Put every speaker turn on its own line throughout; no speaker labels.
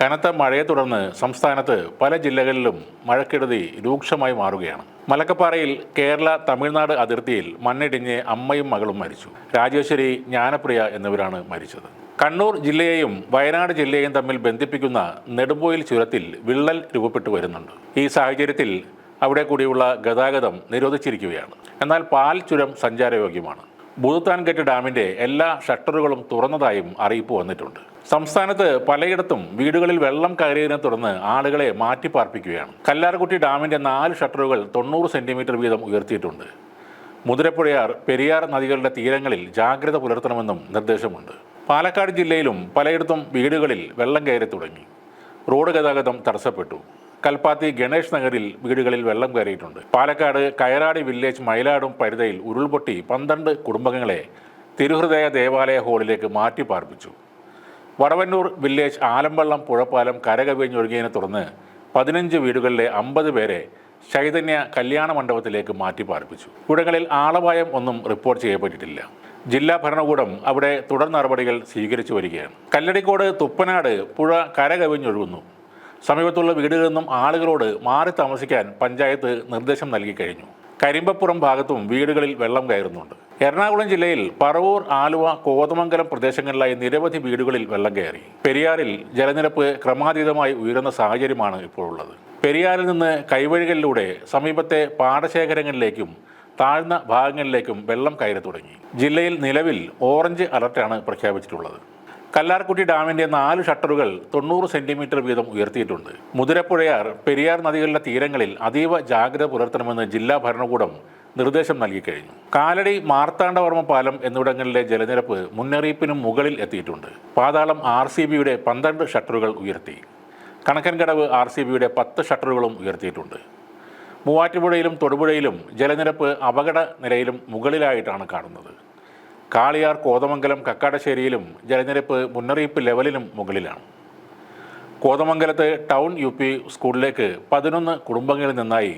കനത്ത മഴയെ തുടർന്ന് സംസ്ഥാനത്ത് പല ജില്ലകളിലും മഴക്കെടുതി രൂക്ഷമായി മാറുകയാണ്. മലക്കപ്പാറയിൽ കേരള തമിഴ്നാട് അതിർത്തിയിൽ മണ്ണിടിഞ്ഞ് അമ്മയും മകളും മരിച്ചു. രാജേശ്വരി ജ്ഞാനപ്രിയ എന്നിവരാണ് മരിച്ചത്. കണ്ണൂർ ജില്ലയെയും വയനാട് ജില്ലയെയും തമ്മിൽ ബന്ധിപ്പിക്കുന്ന നെടുമ്പോയിൽ ചുരത്തിൽ വിള്ളൽ രൂപപ്പെട്ടു വരുന്നുണ്ട്. ഈ സാഹചര്യത്തിൽ അവിടെ കൂടിയുള്ള ഗതാഗതം നിരോധിച്ചിരിക്കുകയാണ്. എന്നാൽ പാൽ ചുരം സഞ്ചാരയോഗ്യമാണ്. ഭൂതാൻഗറ്റ് ഡാമിന്റെ എല്ലാ ഷട്ടറുകളും തുറന്നതായും അറിയിപ്പ് വന്നിട്ടുണ്ട്. സംസ്ഥാനത്ത് പലയിടത്തും വീടുകളിൽ വെള്ളം കയറിയതിനെ തുടർന്ന് ആളുകളെ മാറ്റിപ്പാർപ്പിക്കുകയാണ്. കല്ലാർകുട്ടി ഡാമിന്റെ നാല് ഷട്ടറുകൾ തൊണ്ണൂറ് സെന്റിമീറ്റർ വീതം ഉയർത്തിയിട്ടുണ്ട്. മുതിരപ്പുഴയാർ പെരിയാർ നദികളുടെ തീരങ്ങളിൽ ജാഗ്രത പുലർത്തണമെന്നും നിർദ്ദേശമുണ്ട്. പാലക്കാട് ജില്ലയിലും പലയിടത്തും വീടുകളിൽ വെള്ളം കയറി തുടങ്ങി. റോഡ് ഗതാഗതം തടസ്സപ്പെട്ടു. കൽപ്പാത്തി ഗണേഷ് നഗറിൽ വീടുകളിൽ വെള്ളം കയറിയിട്ടുണ്ട്. പാലക്കാട് കയറാടി വില്ലേജ് മയിലാടും പരിതയിൽ ഉരുൾപൊട്ടി പന്ത്രണ്ട് കുടുംബങ്ങളെ തിരുഹൃദയ ദേവാലയ ഹാളിലേക്ക് മാറ്റി പാർപ്പിച്ചു. വടവന്നൂർ വില്ലേജ് ആലമ്പള്ളം പുഴപ്പാലം കരകവിഞ്ഞൊഴുകിയതിനെ തുടർന്ന് പതിനഞ്ച് വീടുകളിലെ അമ്പത് പേരെ ചൈതന്യ കല്യാണ മണ്ഡപത്തിലേക്ക് മാറ്റി പാർപ്പിച്ചു. ഇവിടങ്ങളിൽ ആളപായം ഒന്നും റിപ്പോർട്ട് ചെയ്യപ്പെട്ടിട്ടില്ല. ജില്ലാ ഭരണകൂടം അവിടെ തുടർ നടപടികൾ സ്വീകരിച്ചു വരികയാണ്. കല്ലടിക്കോട് തുപ്പനാട് പുഴ കരകവിഞ്ഞൊഴുകുന്നു. സമീപത്തുള്ള വീടുകളിൽ നിന്നും ആളുകളോട് മാറി താമസിക്കാൻ പഞ്ചായത്ത് നിർദ്ദേശം നൽകി കഴിഞ്ഞു. കരിമ്പപ്പുറം ഭാഗത്തും വീടുകളിൽ വെള്ളം കയറുന്നുണ്ട്. എറണാകുളം ജില്ലയിൽ പറവൂർ ആലുവ കോതമംഗലം പ്രദേശങ്ങളിലായി നിരവധി വീടുകളിൽ വെള്ളം കയറി. പെരിയാറിൽ ജലനിരപ്പ് ക്രമാതീതമായി ഉയരുന്ന സാഹചര്യമാണ് ഇപ്പോഴുള്ളത്. പെരിയാറിൽ നിന്ന് കൈവഴികളിലൂടെ സമീപത്തെ പാടശേഖരങ്ങളിലേക്കും താഴ്ന്ന ഭാഗങ്ങളിലേക്കും വെള്ളം കയറി തുടങ്ങി. ജില്ലയിൽ നിലവിൽ ഓറഞ്ച് അലർട്ടാണ് പ്രഖ്യാപിച്ചിട്ടുള്ളത്. കല്ലാർകുട്ടി ഡാമിന്റെ നാല് ഷട്ടറുകൾ തൊണ്ണൂറ് സെന്റിമീറ്റർ വീതം ഉയർത്തിയിട്ടുണ്ട്. മുതിരപ്പുഴയാർ പെരിയാർ നദികളുടെ തീരങ്ങളിൽ അതീവ ജാഗ്രത പുലർത്തണമെന്ന് ജില്ലാ ഭരണകൂടം നിർദ്ദേശം നൽകിക്കഴിഞ്ഞു കാലടി മാർത്താണ്ഡവർമ്മ പാലം എന്നിവിടങ്ങളിലെ ജലനിരപ്പ് മുന്നറിയിപ്പിനും മുകളിൽ എത്തിയിട്ടുണ്ട്. പാതാളം ആർ സി ബിയുടെ പന്ത്രണ്ട് ഷട്ടറുകൾ ഉയർത്തി. കണക്കൻകടവ് ആർ സി ബിയുടെ പത്ത് ഷട്ടറുകളും ഉയർത്തിയിട്ടുണ്ട്. മൂവാറ്റുപുഴയിലും തൊടുപുഴയിലും ജലനിരപ്പ് അപകട നിലയിലും മുകളിലായിട്ടാണ് കാണുന്നത്. കാളിയാർ കോതമംഗലം കക്കാടശ്ശേരിയിലും ജലനിരപ്പ് മുന്നറിയിപ്പ് ലെവലിനും മുകളിലാണ്. കോതമംഗലത്ത് ടൗൺ യു പി സ്കൂളിലേക്ക് പതിനൊന്ന് കുടുംബങ്ങളിൽ നിന്നായി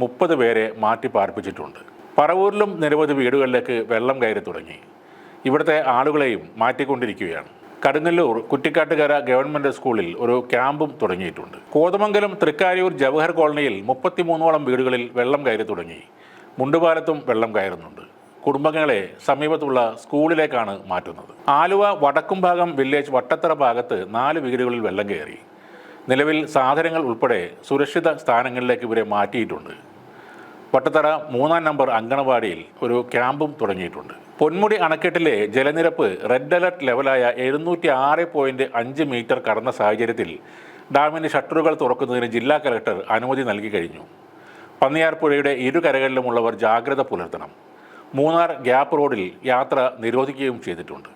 മുപ്പത് പേരെ മാറ്റി പാർപ്പിച്ചിട്ടുണ്ട്. പറവൂരിലും നിരവധി വീടുകളിലേക്ക് വെള്ളം കയറി തുടങ്ങി. ഇവിടുത്തെ ആളുകളെയും മാറ്റിക്കൊണ്ടിരിക്കുകയാണ്. കടുങ്ങല്ലൂർ കുറ്റിക്കാട്ടുകര ഗവൺമെന്റ് സ്കൂളിൽ ഒരു ക്യാമ്പും തുടങ്ങിയിട്ടുണ്ട്. കോതമംഗലം തൃക്കാരൂർ ജവഹർ കോളനിയിൽ മുപ്പത്തിമൂന്നോളം വീടുകളിൽ വെള്ളം കയറി തുടങ്ങി. മുണ്ടുപാലത്തും വെള്ളം കയറുന്നുണ്ട്. കുടുംബങ്ങളെ സമീപത്തുള്ള സ്കൂളിലേക്കാണ് മാറ്റുന്നത്. ആലുവ വടക്കും ഭാഗം വില്ലേജ് വട്ടത്തറ ഭാഗത്ത് നാല് വീടുകളിൽ വെള്ളം കയറി. നിലവിൽ സാധനങ്ങൾ ഉൾപ്പെടെ സുരക്ഷിത സ്ഥാനങ്ങളിലേക്ക് ഇവരെ മാറ്റിയിട്ടുണ്ട്. വട്ടത്തറ മൂന്നാം നമ്പർ അങ്കണവാടിയിൽ ഒരു ക്യാമ്പും തുടങ്ങിയിട്ടുണ്ട്. പൊന്മുടി അണക്കെട്ടിലെ ജലനിരപ്പ് റെഡ് അലർട്ട് ലെവലായ എഴുന്നൂറ്റി ആറ് പോയിന്റ് അഞ്ച് മീറ്റർ കടന്ന സാഹചര്യത്തിൽ ഡാമിന്റെ ഷട്ടറുകൾ തുറക്കുന്നതിന് ജില്ലാ കലക്ടർ അനുമതി നൽകി കഴിഞ്ഞു. പന്നിയാർ പുഴയുടെ ഇരു കരകളിലുമുള്ളവർ ജാഗ്രത പുലർത്തണം. മൂന്നാർ ഗ്യാപ്പ് റോഡിൽ യാത്ര നിരോധിക്കുകയും ചെയ്തിട്ടുണ്ട്.